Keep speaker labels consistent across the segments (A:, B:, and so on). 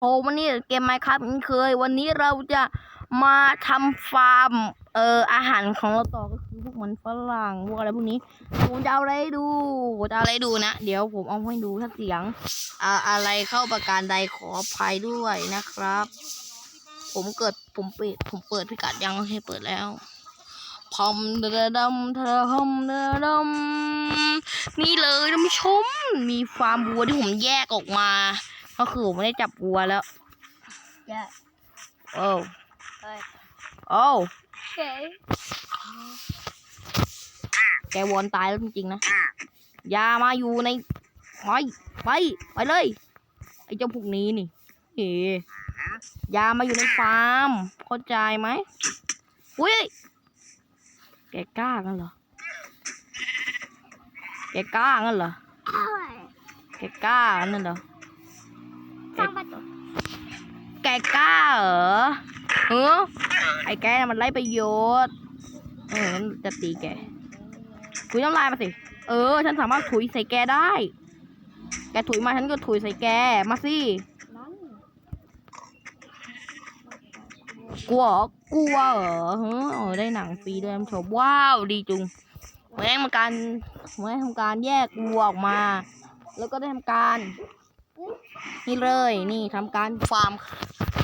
A: โอ้วันนี้เกมไมค์ครับเคย วันนี้เราจะมาทำฟาร์ม เอ่ออาหารของเราต่อก็คือพวกมันฝรั่งพวกอะไรพวกนี้ผมจะเอาอะไรดูผมจะเอาอะไรดูนะ เดี๋ยวผมเอาให้ดูถ้าเสียงอ่าอะไรเข้าประการใดขออภัยด้วยนะครับ ผมเกิดผมเปิดผมเปิดพิกัดยังโอเคเปิดแล้วพอมเดดำเธอพอมเดดำนี่เลยท่านผู้ชมมีฟาร์มวัวที่ผมแยกออกมา ก็คือผมไม่ได้จับวัวแล้ว
B: Yeah.
A: โอ้
B: But
A: โอ้
B: okay.
A: แกวอนตายแล้วจริงๆนะอย่ามาอยู่ในไปไปไปเลย ไอ้เจ้าพวกนี้นี่เฮ้อย่ามาอยู่ในฟาร์มเข้าใจไหมอุ้ยแกกล้ากันเหรอแกกล้ากันเหรอแกกล้ากันนั่นเหรอ
B: สร้างประตู
A: แกกล้าเหรอเออไอ้แกน่ะมันไร้ประโยชน์เอองั้นจะตีแกถุยน้ำลายมาสิ เออ ฉันสามารถถุยใส่แกได้ แกถุยมาฉันก็ถุยใส่แก มาสิกลัวกลัวเหรอเออได้หนังฟรีด้วยชมว้าว ดีจุงผมได้ทำการผมได้ทำการแยกวัวออกมา แล้วก็ได้ทำการ นี่เลยนี่ทำการฟาร์ม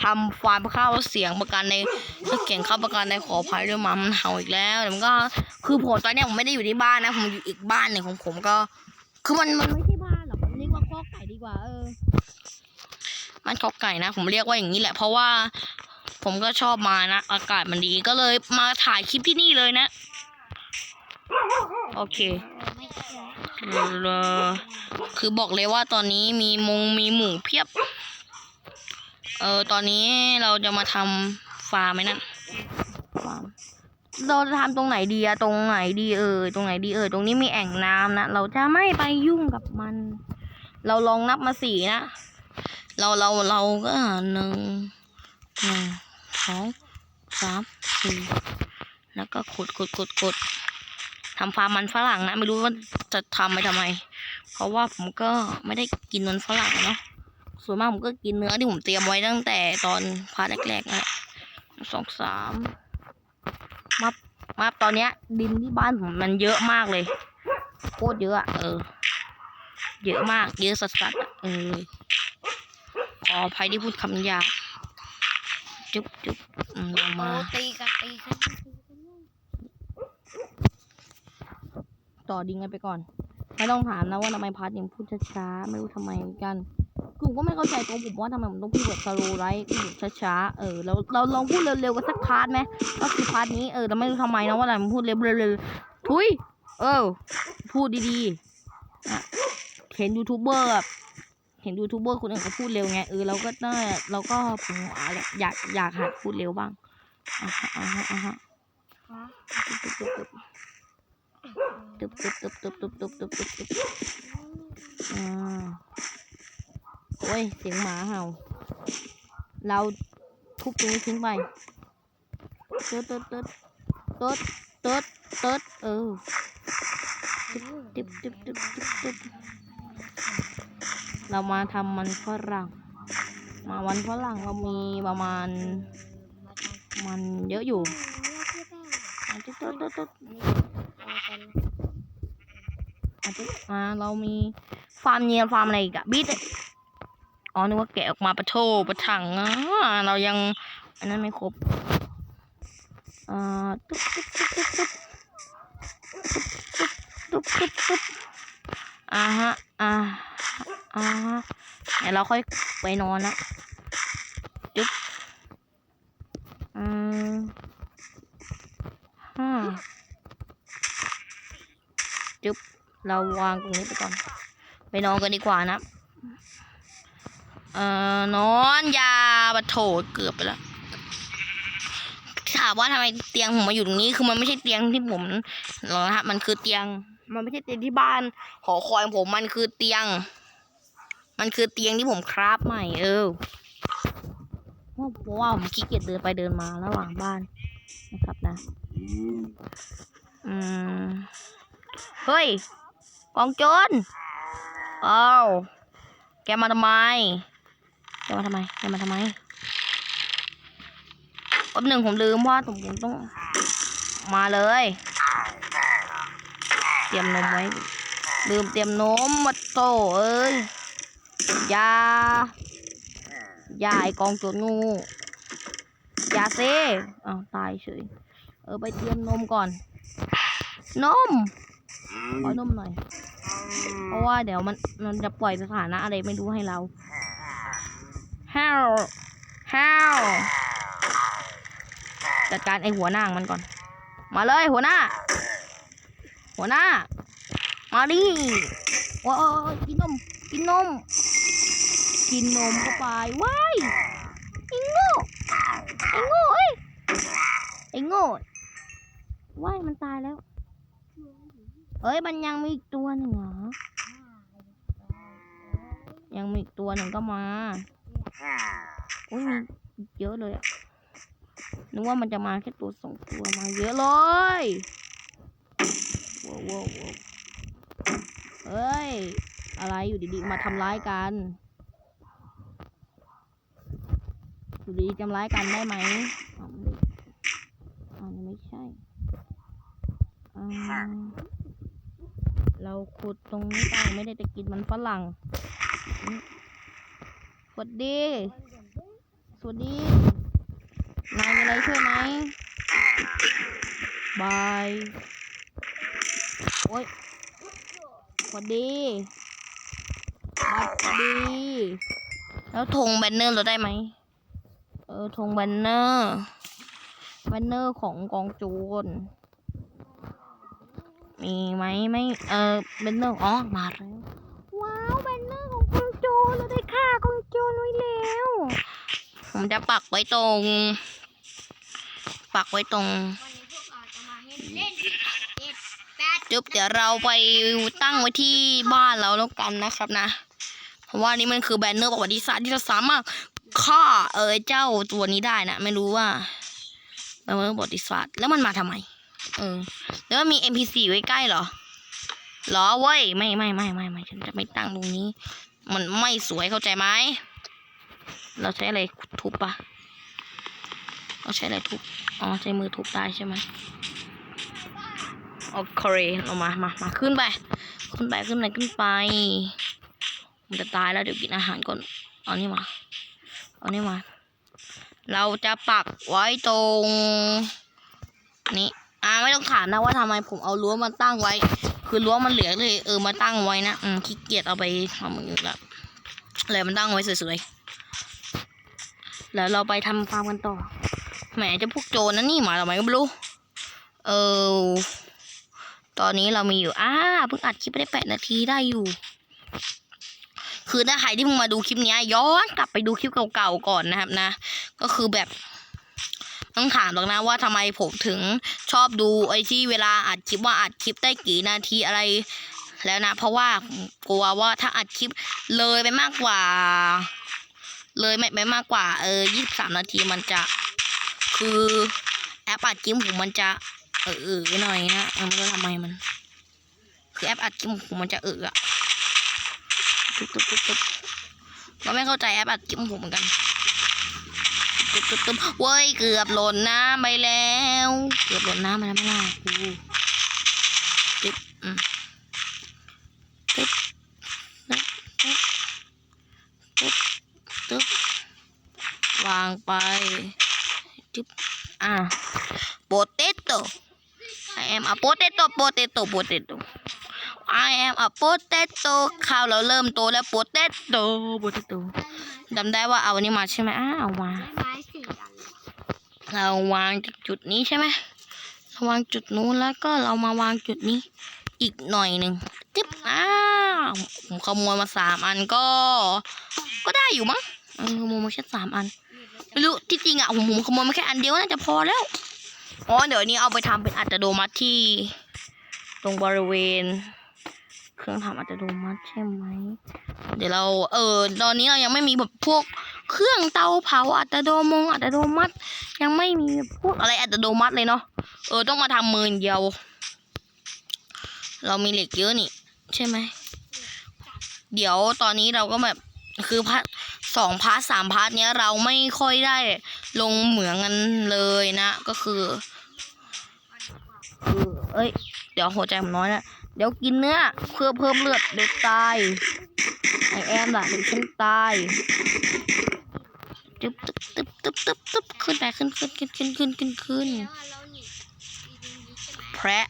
A: ทำฟาร์มข้าวเสียงประกันในถ้าเก่งข้าวประกันในขออภัยด้วยมามันเห่าอีกแล้วแต่มันก็คือผมตอนนี้ผมไม่ได้อยู่ที่บ้านนะผมอยู่อีกบ้านหนึ่งของผมก็ คือมันมันไม่ใช่บ้านหรอกผมเรียกว่าข้อกไก่ดีกว่าเออบ้านข้อกไก่นะ ผมเรียกว่าอย่างนี้แหละ เพราะว่าผมก็ชอบมานะ อากาศมันดีก็เลยมาถ่ายคลิปที่นี่เลยนะ โอเค คือบอกเลยว่าตอนนี้มีมงมีหมูเพียบ เออตอนนี้เราจะมาทำฟาร์มไหมนั่นฟาร์มเราจะทำตรงไหนดีอะตรงไหนดีเออตรงไหนดีเออตรงนี้มีแอ่งน้ำนะเราจะไม่ไปยุ่งกับมัน เราลองนับมาสี่นะเราเราเราก็หนึ่งหนึ่งสองสามสี่แล้วก็ขุดขุดขุดขุด ทำฟาร์มมันฝรั่งนะ ไม่รู้ว่าจะทำไปทำไม เพราะว่าผมก็ไม่ได้กินมันฝรั่งเนาะส่วนมากผมก็กินเนื้อที่ผมเตรียมไว้ตั้งแต่ตอนพาร์ทแรกๆน่ะสองสามมามาตอนเนี้ย ดินที่บ้านผมมันเยอะมากเลยโคตรเยอะอะเออ เยอะมาก เยอะสัสๆเออขออภัยที่พูดคำหยาบจุ๊บจุ๊บอืมา
B: โอ้
A: มา
B: ตีกันตีกันตีกันเลย
A: ต่อดิงกันไปก่อน ไม่ต้องถามนะว่าทำไมพาร์ทยังพูดช้าๆ ไม่รู้ทำไมเหมือนกันคือผมก็ไม่เข้าใจตัวผมว่าทำไมผมต้องพูดแบบสโลไลท์พูดแบบช้าๆ เออ เราเราลองพูดเร็วๆกันสักพาร์ทไหมก็คือพาร์ทนี้ เออเราไม่รู้ทำไมนะว่าอะไรมันพูดเร็วๆทุย เออ พูดดีๆอะเห็นยูทูบเบอร์แบบเห็นยูทูบเบอร์คนอื่นเขาพูดเร็วไง เออเราก็น่าเราก็ผมอะไรอยากอยากหัดพูดเร็วบ้างอะฮะอะฮะอะฮะ
B: ฮะ
A: ตึ๊บตึ๊บตึ๊บตึ๊บตึ๊บตึ๊บตึ๊บตึ๊บตึ๊บอ่าโอ้ย เสียงหมาเห่า เราทุบตรงนี้ทิ้งไปตึ๊ดตึ๊ดตึ๊ดตึ๊ดตึ๊ดตึ๊ดเออตึ๊บตึ๊บตึ๊บตึ๊บตึ๊บเรามาทำมันฝรั่ง มาวันฝรั่งเรามีประมาณ มันเยอะอยู่ตึ๊ดตึ๊ดตึ๊ด ตึ๊ดอาจจะอ่าเรามีฟาร์มเนียนฟาร์มอะไรอีกอะบิดอ๋อนึกว่าแกะออกมาปะโถปะถังอะเรายังอันนั้นไม่ครบอ่าตุ๊บตุ๊บตุ๊บตุ๊บตุ๊บตุ๊บตุ๊บตุ๊บอ่าฮะอ่าอ่าเดี๋ยวเราค่อยไปนอนละจุ๊บอืมฮ่าจุ๊บ เราวางตรงนี้ไปก่อน ไปนอนกันดีกว่านะเอ่อนอนยาบะโถเกือบไปแล้วถามว่าทำไมเตียงผมมาอยู่ตรงนี้คือมันไม่ใช่เตียงที่ผมหรอกนะฮะมันคือเตียง มันไม่ใช่เตียงที่บ้านหอคอยงผมมันคือเตียง มันคือเตียงที่ผมคราฟใหม่เออเพราะว่าผมขี้เกียจเดินไปเดินมาระหว่างบ้านนะครับนะ อืมเฮ้ย กองโจรอ้าวแกมาทำไมจะมาทำไมจะมาทำไมแป๊บหนึ่งผมลืมว่าผมผมต้องมาเลย เตรียมนมไว้ ลืมเตรียมนมมาโตเอ้ยยายาไอกองโจรงูยาเซ่อ้าวตายเฉย เออไปเตรียมนมก่อน นม ขอนมหน่อย เพราะว่าเดี๋ยวมันมันจะปล่อยสถานะอะไรไม่รู้ให้เราฮ้าวฮ้าวจัดการไอหัวหน้ามันก่อน มาเลยหัวหน้า หัวหน้า มาดิว้ายกินนม กินนม กินนมเข้าไปว้ายไอโง่ไอโง่เอ้ยไอโง่ว้ายมันตายแล้ว เฮ้ยมันยังมีอีกตัวหนึ่งเหรอ ยังมีอีกตัวหนึ่งก็มาอุ้ยมีอีกเยอะเลยอะนึกว่ามันจะมาแค่ตัวสองตัวมาเยอะเลยว้าวว้าวว้าวเฮ้ย อะไรอยู่ดีๆมาทำร้ายกันอยู่ดีๆทำร้ายกันได้ไหมอ๋อไม่อ๋อนี่ไม่ใช่อ่า เราขุดตรงนี้ไปไม่ได้จะกินมันฝรั่ง สวัสดี สวัสดี นายมีอะไรช่วยไหมบาย โอ้ย สวัสดีสวัสดี แล้วธงแบนเนอร์เราได้ไหม เออธงแบนเนอร์ แบนเนอร์ของกองโจร มีไหมไม่เออเบนเนอร์อ๋อมาแล้วว้าวเบนเนอร์ของกองโจรเราได้ฆ่ากองโจรไว้แล้วผมจะปักไว้ตรง ปักไว้ตรง
B: วันนี้พวกเราจะมาให้เล่นเจ็ดแปด
A: จุ๊บเดี๋ยวเราไปตั้งไว้ที่บ้านเราแล้วกันนะครับนะ เพราะว่านี่มันคือแบนเนอร์ประวัติศาสตร์ที่เราสามารถฆ่าเออเจ้าตัวนี้ได้นะ ไม่รู้ว่าแบนเนอร์ประวัติศาสตร์แล้วมันมาทำไม เออ แล้วมี NPC ไว้ใกล้เหรอเหรอเว้ย ไม่ไม่ไม่ไม่ไม่ฉันจะไม่ตั้งตรงนี้ มันไม่สวยเข้าใจไหมเราใช้อะไรทุบปะเราใช้อะไรทุบอ๋อใช้มือทุบได้ใช่ไหมโอเคเรามามามาขึ้นไป ขึ้นไปขึ้นไปขึ้นไป มันจะตายแล้วเดี๋ยวกินอาหารก่อนเอานี่มาเอานี่มา เราจะปักไว้ตรง นี้ อ่าไม่ต้องถามนะว่าทำไมผมเอารั้วมาตั้งไว้ คือรั้วมันเหลือเลย เออมาตั้งไว้นะอืมขี้เกียจเอาไปทำอย่างอื่นละเลยมันตั้งไว้สวยๆแล้วเราไปทำฟาร์มกันต่อแหมจะพวกโจรนั่นนี่หมาทำไมก็ไม่รู้เออตอนนี้เรามีอยู่อ้าเพิ่งอัดคลิปไปได้แปดนาทีได้อยู่ คือถ้าใครที่เพิ่งมาดูคลิปนี้ยย้อนกลับไปดูคลิปเก่าๆก่อนนะครับนะ ก็คือแบบ ต้องถามหรอกนะว่าทำไมผมถึงชอบดูไอ้ที่เวลาอัดคลิปว่าอัดคลิปได้กี่นาทีอะไรแล้วนะ เพราะว่ากลัวว่าถ้าอัดคลิปเลยไปมากกว่า เลยไม่ไปมากกว่าเออยี่สิบสามนาทีมันจะ คือแอปอัดคลิปผมมันจะเออเออหน่อยนะเออไม่รู้ทำไมมัน คือแอปอัดคลิปผมมันจะเอออะตุ๊บตุ๊บตุ๊บตุ๊บเราไม่เข้าใจแอปอัดคลิปผมเหมือนกัน ตุ๊บตุ๊บตุ๊บเว้ยเกือบหล่นน้ำไปแล้ว เกือบหล่นน้ำไปแล้วไม่ล่ะกูจิ๊บอืมตุ๊บตุ๊บตุ๊บตุ๊บตุ๊บวางไปจิ๊บอะ potato I am a potato potato potato I am a potato ข้าวเราเริ่มโตแล้ว potato potato จำได้ว่าเอาอันนี้มาใช่ไหมอ้าวเอามา เราวางจากจุดนี้ใช่ไหมเราวางจุดนู้นแล้วก็เรามาวางจุดนี้อีกหน่อยหนึ่งจิ๊บอ้าวผมขโมยมาสามอันก็ ก็ได้อยู่มั้งเออขโมยมาแค่สามอันไม่รู้ที่จริงอะผมผมขโมยมาแค่อันเดียวน่าจะพอแล้วอ๋อเดี๋ยวนี้เอาไปทำเป็นอัตโนมัติที่ ตรงบริเวณ เครื่องทำอัตโนมัติใช่ไหมเดี๋ยวเรา เออตอนนี้เรายังไม่มีแบบพวก เครื่องเตาเผาอัตโนมงอัตโนมัติ ยังไม่มีพวกอะไรอัตโนมัติเลยเนาะเออต้องมาทำมือเดียว เรามีเหล็กเยอะนี่ ใช่ไหม เดี๋ยวตอนนี้เราก็แบบคือพัดสองพาร์ทสามพาร์ทเนี้ยเราไม่ค่อยได้ลงเหมืองกันเลยนะ ก็คือคือเอ้ย เดี๋ยวหัวใจผมน้อยนะเดี๋ยวกินเนื้อเพื่อเพิ่มเลือดเดี๋ยวตายไอแอมล่ะเดี๋ยวฉันตาย ตึ๊บตึ๊บตึ๊บตึ๊บตึ๊บตึ๊บขึ้นไปขึ้นขึ้นขึ้นขึ้นขึ้นขึ้นขึ้น
B: แล้วเราหนีอีตรงนี้ใช่ไหม
A: แพะ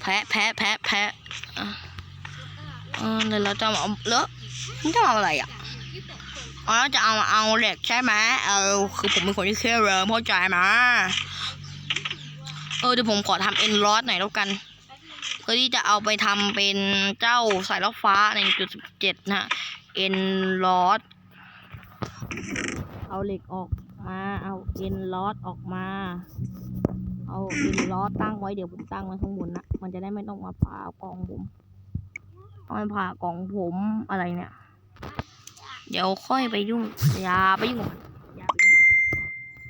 A: แพะแพะแพะแพะเออเดี๋ยวเราจะมาเอาเลอะมันจะเอาอะไรอะ
B: ที่แบบคน
A: อ๋อจะเอาเอาเหล็กใช่ไหมเออคือผมเป็นคนที่เครียดเริ่มเข้าใจไหมเออเดี๋ยวผมขอทำเอ็นลอสหน่อยแล้วกันเพื่อที่จะเอาไปทำเป็นเจ้าสายล่อฟ้าในจุดสิบเจ็ดนะฮะเอ็นลอส เอาเหล็กออกมา เอาเอ็นลอสออกมา เอาเอ็นลอสตั้งไว้เดี๋ยวผมตั้งไว้ข้างบนนะ มันจะได้ไม่ต้องมาผ่ากล่องผมเอาไปผ่ากล่องผมอะไรเนี่ย เดี๋ยวค่อยไปยุ่ง อย่าไปยุ่งมันอย่าไปยุ่ง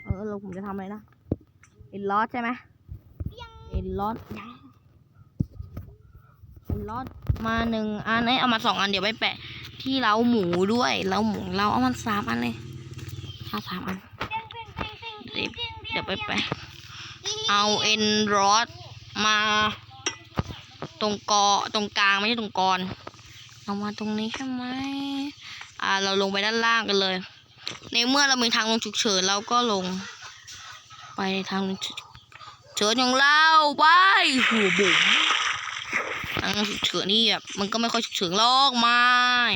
A: มันเออเราผมจะทำอะไรนะ เอ็นลอสใช่ไหมเอ็นลอสยังเอ็นลอสมาหนึ่งอันเอ้เอามาสองอันเดี๋ยวไปแปะที่เล้าหมูด้วยเล้าหมูเราเอามันสามอันเลย เอาสามอันเดี๋ยวเดี๋ยวไปแปะเอาเอ็นรอสมา ตรงกอตรงกลางไม่ใช่ตรงกรเอามาตรงนี้ใช่ไหมอ่า เราลงไปด้านล่างกันเลย ในเมื่อเรามีทางลงฉุกเฉินเราก็ลง ไปในทางลงฉุกเฉินของเราไปหัวบุ๋มทางลงฉุกเฉินนี่แบบมันก็ไม่ค่อยฉุกเฉินหรอกไม่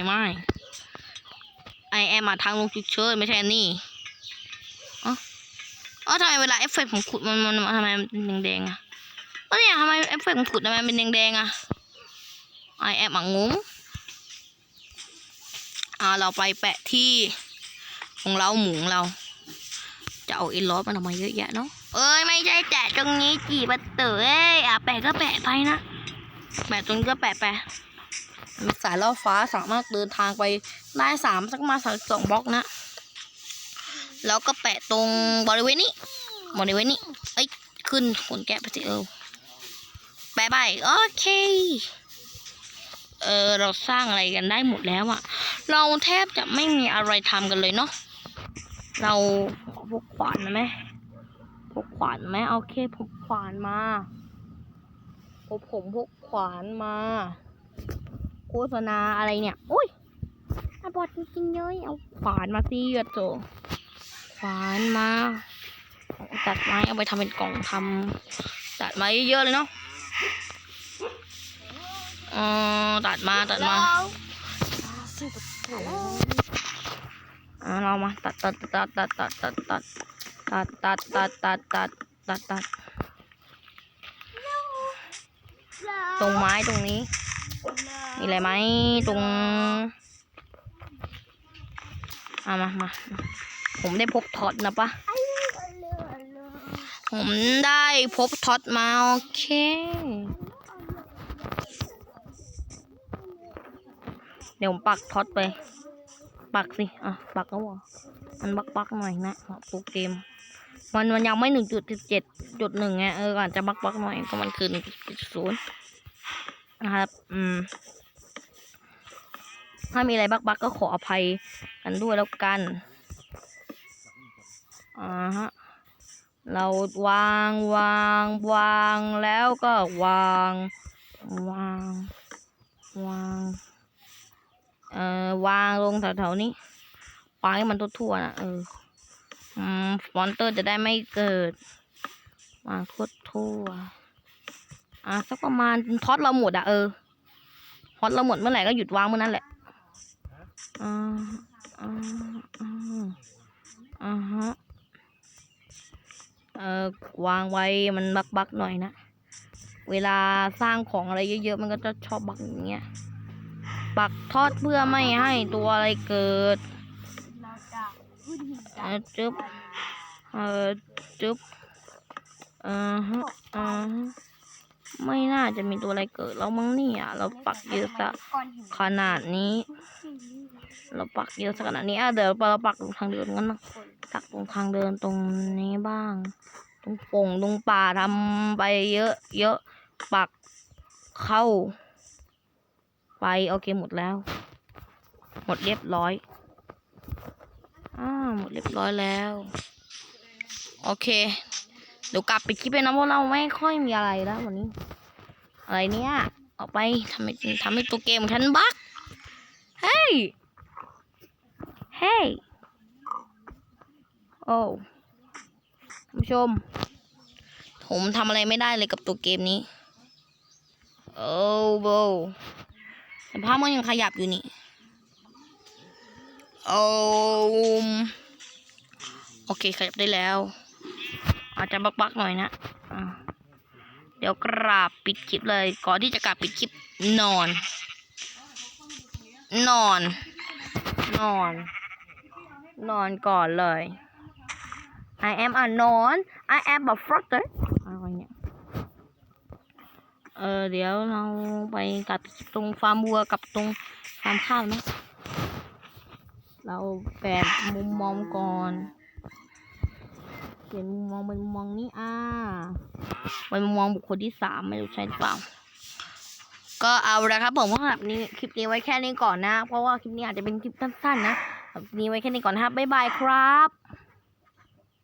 A: ไม่ ไอแอมมาทางลงฉุกเฉินไม่ใช่นี่อ๋ออ๋อทำไมเวลาเอฟเฟกต์ผมขุดมันมันทำไมมันแดงๆอะก็เนี่ยทำไมเอฟเฟกต์ผมขุดทำไมมันเป็นแดงๆอะไอแอมอะงงอ่าเราไปแปะที่ของเราหมูของเราจะเอาอ็นลอสมันออกมาเยอะแยะเนาะ เอ้ยไม่ใช่แตะตรงนี้จีบัตเตอเอ้ยอะแปะก็แปะไปนะ แปะตรงนี้ก็แปะไป สายล่อฟ้าสามารถเดินทางไปได้สามสักมาสามสองบล็อกนะ แล้วก็แปะตรงบริเวณนี้บริเวณนี้เอ้ยขึ้นขนแกะไปสิเออแปะไปโอเคเออเราสร้างอะไรกันได้หมดแล้วอะเราแทบจะไม่มีอะไรทำกันเลยเนาะเราพกขวานนะไหมพกขวานไหมโอเคพกขวานมาผมพกขวานมา โฆษณาอะไรเนี่ย อุ้ยอาบอดจริงๆเลยเอาขวานมาสิอะโจขวานมา ตัดไม้เอาไปทำเป็นกล่องทำตัดไม้เยอะเลยเนาะอ๋อตัดมาตัดมาอ่าเรามาตัดตัดตัดตัดตัดตัดตัดตัดตัดตัดตัดตัดตัดตัดตรงไม้ตรงนี้ มีอะไรไหมตรงอ่ามามา ผมได้พบท็อตนะปะ ผมได้พบท็อตมาโอเค เดี๋ยวผมปักท็อตไป ปักสิ อะ ปักแล้วเหรอมันบักบักหน่อยนะตัวเกม มันมันยังไม่หนึ่งจุดเจ็ดจุดหนึ่งไง เอออาจจะบักบักหน่อยก็มันคือหนึ่งจุดศูนย์นะครับ อืม ถ้ามีอะไรบักบักก็ขออภัยกันด้วยแล้วกันอ่าฮะเราวางวางวางแล้วก็วาง วางวางเอ่อวางลงแถวๆนี้วางให้มันทั่วๆนะเอออืมมอนเตอร์จะได้ไม่เกิด วางทั่วๆอะสักประมาณท็อตเราหมดอะเออท็อตเราหมดเมื่อไหร่ก็หยุดวางเมื่อนั้นแหละ อ่าอ่าอ่าอ่าฮะเออวางไว้มันบักๆหน่อยนะ เวลาสร้างของอะไรเยอะๆ มันก็จะชอบบักอย่างเงี้ยปักทอดเพื่อไม่ให้ตัวอะไรเกิด
B: เราจะพูด
A: เออจึ๊บเออจึ๊บเออฮะเออฮะ ไม่น่าจะมีตัวอะไรเกิดแล้วมั้งเนี่ย เราปักเยอะซะ
B: ก้อนหิน
A: ขนาดนี้ เราปักเยอะซะขนาดนี้อะเดี๋ยวเราปักตรงทางเดินกันนะปักตรงทางเดินตรงนี้บ้าง ตรงป่งตรงป่าทำไปเยอะ เยอะปักเข้า ไปโอเคหมดแล้ว หมดเรียบร้อยอ่าหมดเรียบร้อยแล้ว โอเค เดี๋ยวกลับไปคลิปไปนะเพราะเราไม่ค่อยมีอะไรแล้ววันนี้ อะไรเนี่ยออกไปทำให้ทำให้ตัวเกมฉันบั๊กเฮ้ย เฮ้ย โอ้ผู้ชม ผมทำอะไรไม่ได้เลยกับตัวเกมนี้ โอ้โบแต่ภาพมันยังขยับอยู่นี่ โอ้โอเค ขยับได้แล้ว อาจจะบักๆหน่อยนะเดี๋ยวกราบปิดคลิปเลย ก่อนที่จะกราบปิดคลิปนอน นอน นอน นอนก่อนเลย I am a นอน I am a flutter อะไรเนี่ยเออเดี๋ยวเราไปกับตรงฟาร์มวัวกับตรงฟาร์มข้าวนะ เราแปลมุมมองก่อน เปลี่ยนมุมมองเป็นมุมมองนี้อ่าเป็นมุมมองบุคคลที่สามไม่รู้ใช่หรือเปล่า ก็เอาละครับผมว่าแบบนี้คลิปนี้ไว้แค่นี้ก่อนนะ เพราะว่าคลิปนี้อาจจะเป็นคลิปสั้นๆนะนี้ไว้แค่นี้ก่อนนะครับบ๊ายบายครับ